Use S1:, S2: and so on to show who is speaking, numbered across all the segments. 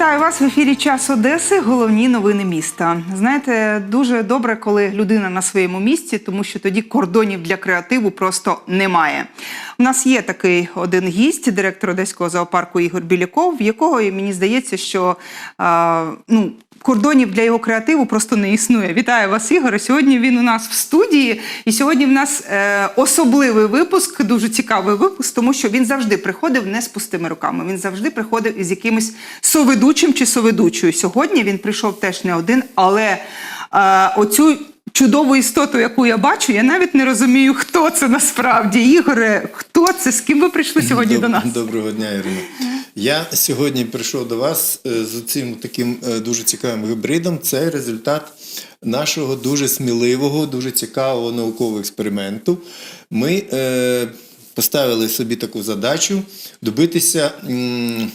S1: Вітаю вас в ефірі Час Одеси. Головні новини міста. Знаєте, дуже добре, коли людина на своєму місці, тому що тоді кордонів для креативу просто немає. У нас є такий один гість, директор одеського зоопарку Ігор Біляков, в якого мені здається, що а, ну. Кордонів для його креативу просто не існує. Вітаю вас, Ігоре. Сьогодні він у нас в студії, і сьогодні в нас е, особливий випуск, дуже цікавий випуск, тому що він завжди приходив не з пустими руками. Він завжди приходив із якимось соведучим чи соведучою. Сьогодні він прийшов теж не один, але е, оцю чудову істоту, яку я бачу, я навіть не розумію, хто це насправді. Ігоре, хто це? З ким ви прийшли сьогодні
S2: Доб-
S1: до нас?
S2: Доброго дня, Ірина. Я сьогодні прийшов до вас е, з цим таким е, дуже цікавим гібридом. Це результат нашого дуже сміливого, дуже цікавого наукового експерименту. Ми е, поставили собі таку задачу добитися м,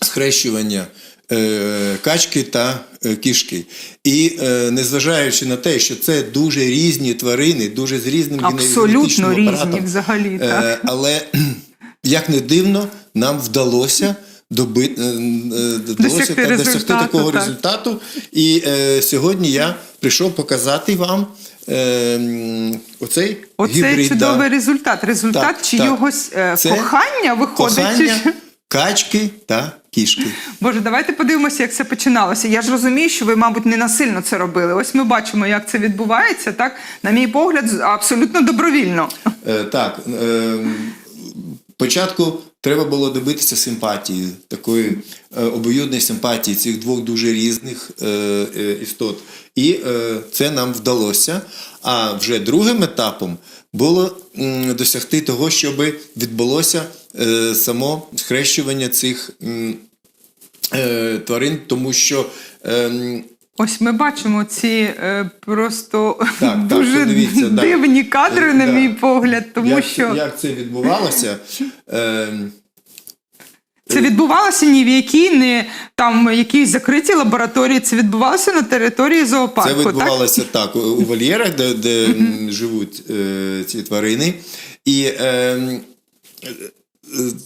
S2: схрещування е, качки та кішки. І незважаючи на те, що це дуже різні тварини, дуже з різним
S1: Абсолютно різні
S2: апаратом,
S1: взагалі, так.
S2: але як не дивно, нам вдалося добити, е, е, вдалося
S1: Досягти
S2: досягти такого
S1: так.
S2: результату. І е, сьогодні я прийшов показати вам е, оцей
S1: Оце чудовий результат. Результат
S2: Так,
S1: чийогось е,
S2: Це
S1: кохання виходить.
S2: Кохання, качки та кішки.
S1: Боже, давайте подивимося, як це починалося. Я ж розумію, що ви, мабуть, не насильно це робили. Ось ми бачимо, як це відбувається. Так, на мій погляд, абсолютно добровільно.
S2: Е, так, е, спочатку треба було добитися симпатії, такої е, обоюдної симпатії цих двох дуже різних е, е, істот. І це нам вдалося. А вже другим етапом було досягти того, щоб відбулося само схрещування цих тварин, тому що.
S1: Ось ми бачимо ці е, просто
S2: так,
S1: дуже
S2: подивіться, да.
S1: дивні кадри,
S2: Е,
S1: на
S2: да.
S1: мій погляд, тому
S2: як,
S1: що
S2: як це відбувалося? Ем,
S1: це відбувалося ні в якій не там якійсь закритій лабораторії. Це відбувалося на території зоопарку.
S2: Це відбувалося так, у- у вольєрах, де, де живуть е, ці тварини. І е,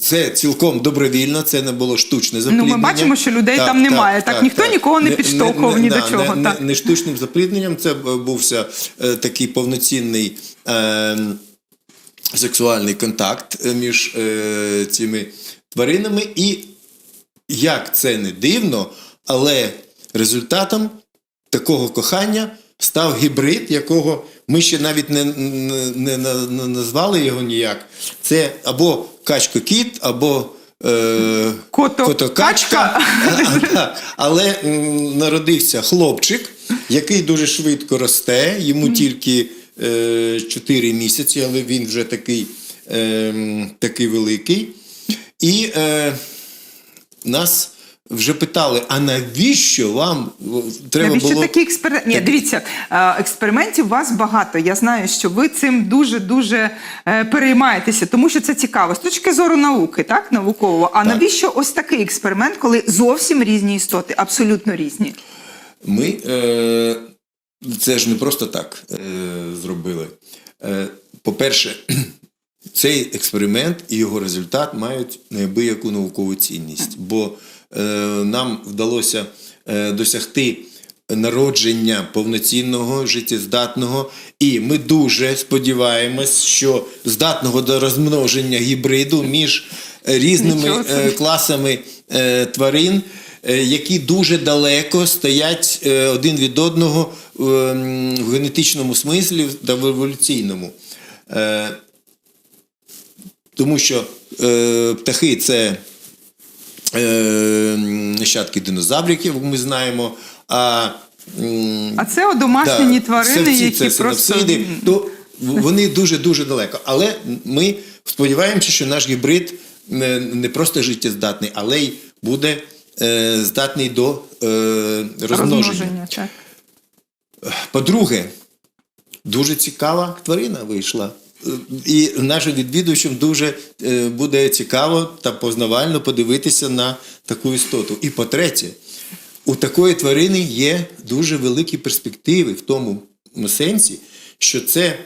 S2: це цілком добровільно, це не було штучне
S1: Ну, ми бачимо, що людей там немає. Так, ніхто нікого не підштовхував ні до чого,
S2: Не,
S1: так.
S2: не, не штучним заплідненням, це б- бувся е, такий повноцінний е, сексуальний контакт е, між е, цими тваринами. І як це не дивно, але результатом такого кохання став гібрид, якого ми ще навіть не, не, не, не назвали його ніяк. Це або качко-кіт, або е,
S1: Кото-
S2: кото-качка. Але народився хлопчик, який дуже швидко росте, йому тільки е, 4 місяці, але він вже такий, е, такий великий. І е, нас вже питали: а навіщо вам треба
S1: Навіщо
S2: було
S1: такі експерименти? Ні, дивіться, експериментів у вас багато. Я знаю, що ви цим дуже дуже е, переймаєтеся, тому що це цікаво з точки зору науки, так науково. А
S2: Так.
S1: навіщо ось такий експеримент, коли зовсім різні істоти, абсолютно різні?
S2: Ми е, це ж не просто так е, зробили. Е, по-перше, цей експеримент і його результат мають неабияку наукову цінність, бо нам вдалося е, досягти народження повноцінного, життєздатного, і ми дуже сподіваємось, що здатного до розмноження гібриду між е, різними е, класами е, тварин, е, які дуже далеко стоять е, один від одного е, в генетичному смислі та в еволюційному. Е, Тому що е, птахи це е, нащадки динозаврів, як ми знаємо. А,
S1: А це одомашнені тварини,
S2: савці
S1: які
S2: це
S1: просто
S2: то вони дуже-дуже далеко. Але ми сподіваємося, що наш гібрид не, не просто життєздатний, але й буде е, здатний до е, розмноження.
S1: розмноження.
S2: По-друге, дуже цікава тварина вийшла. І нашим відвідувачам дуже е, буде цікаво та познавально подивитися на таку істоту. І по-третє, у такої тварини є дуже великі перспективи в тому сенсі, що це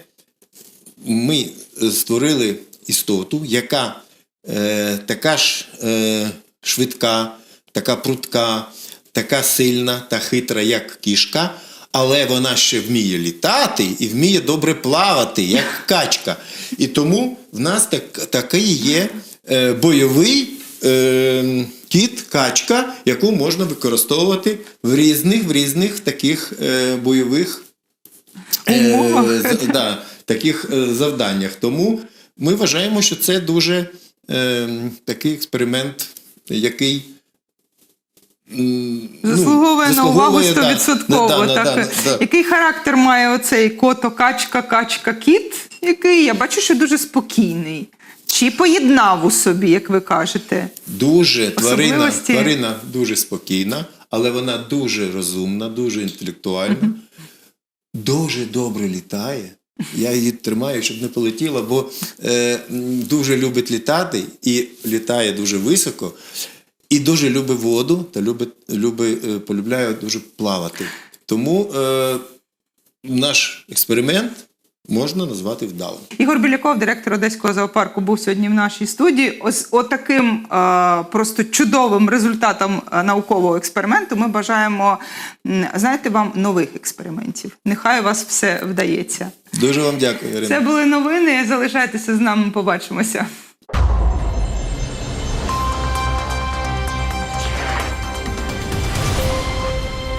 S2: ми створили істоту, яка е, така ж е, швидка, така прутка, така сильна та хитра, як кішка, але вона ще вміє літати і вміє добре плавати, як качка. І тому в нас так, такий є е, бойовий е, кіт, качка, яку можна використовувати в різних, в різних таких е, бойових е, з- да, таких е, завданнях. Тому ми вважаємо, що це дуже е, такий експеримент, який. ну,
S1: На увагу
S2: заслуговує, да,
S1: 100%.
S2: да, да,
S1: так.
S2: да, да.
S1: Який характер має оцей кото, качка, качка, кіт? Який я бачу, що дуже спокійний. Чи поєднав у собі, як ви кажете?
S2: Дуже тварина, тварина дуже спокійна, але вона дуже розумна, дуже інтелектуальна, дуже добре літає. Я її тримаю, щоб не полетіла, бо е, дуже любить літати і літає дуже високо, і дуже любить воду та любить, любить, е, полюбляє дуже плавати. Тому е, наш експеримент можна назвати вдалим.
S1: Ігор Біляков, директор Одеського зоопарку, був сьогодні в нашій студії. Ось отаким е, просто чудовим результатом е, наукового експерименту ми бажаємо, знаєте, вам нових експериментів. Нехай у вас все вдається.
S2: Дуже вам дякую, Ірина.
S1: Це були новини. Залишайтеся з нами. Побачимося.